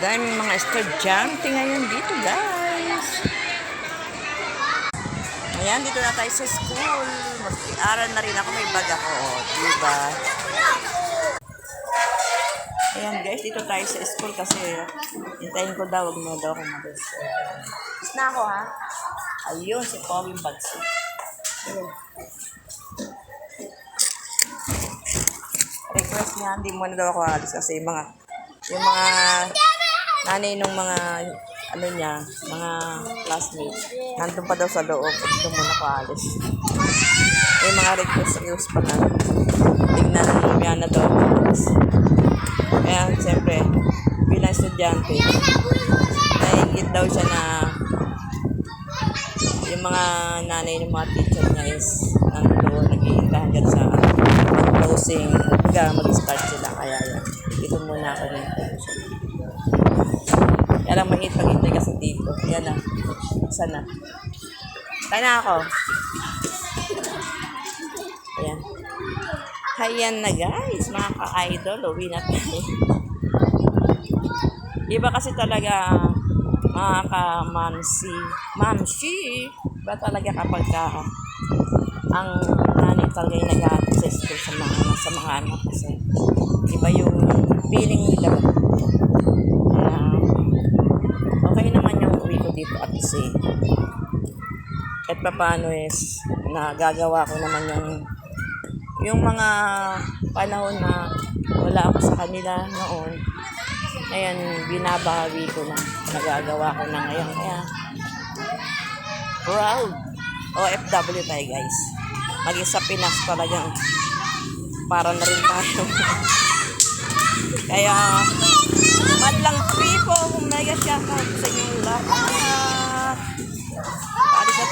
daming mga estudyante ngayon dito, guys. Ayan, dito na tayo sa school. Mag-aral na rin ako, may bag ako. oh, Diba? Ayan, guys, dito tayo sa school kasi hintayin ko daw, wag na daw ako mag Is na ako, ha? Ayun, si Pauline Bagsi. Ayun. request niya, hindi muna daw ako alis kasi yung mga, yung mga nanay nung mga, ano niya, mga classmates, nandun pa daw sa loob, hindi muna ako alis. May mga request, request pa na. Tignan ng mamaya na daw. Kaya, siyempre, bilang estudyante, naiingit daw siya na yung mga nanay ng mga teacher niya is nandun, nag-iintahan dyan sa closing, hanggang mag-start sila. Kaya yan, dito muna ako rin. Kaya lang mahit maghintay kasi dito. Yan na. Sana. Kaya na ako. Ayan. Ayan na guys, mga ka-idol. Uwi na tayo. Iba kasi talaga mga ka-mamsi. Mamsi. Iba talaga kapag ka ang nanay talaga yung nag sa school sa mga, sa mga anak kasi iba yung feeling nila. Kaya, okay naman yung uwi ko dito at kasi at paano is nagagawa ko naman yung yung mga panahon na wala ako sa kanila noon. Ayan binabawi ko na. Nagagawa ko na ngayon. Kaya proud. OFW tayo guys. Maging sa Pinas talagang para na rin tayo. Kaya madlang people mega shoutout sa inyong lahat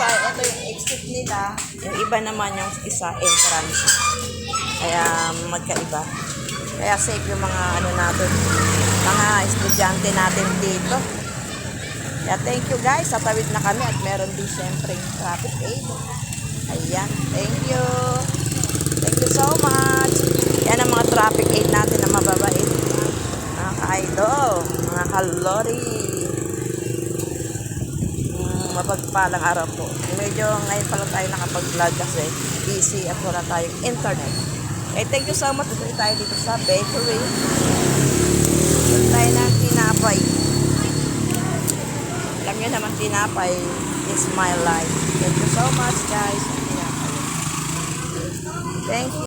Tayo. Ito yung exit nila. Yung iba naman yung isa entrance. Kaya magkaiba. Kaya safe yung mga ano natin, mga estudyante natin dito. Kaya thank you guys. Tatawid na kami at meron din syempre yung traffic aid. Ayan. Thank you. Thank you so much. Yan ang mga traffic aid natin na mababait. Mga ka-idol. Mga kalori mapagpalang araw po. Medyo ngayon pa lang tayo nakapag-vlog kasi busy at wala tayong internet. Eh, thank you so much. Tuloy tayo dito sa bakery. Tuloy tayo ng tinapay. Alam nyo naman, tinapay is my life. Thank you so much, guys. Tinapay. Thank you.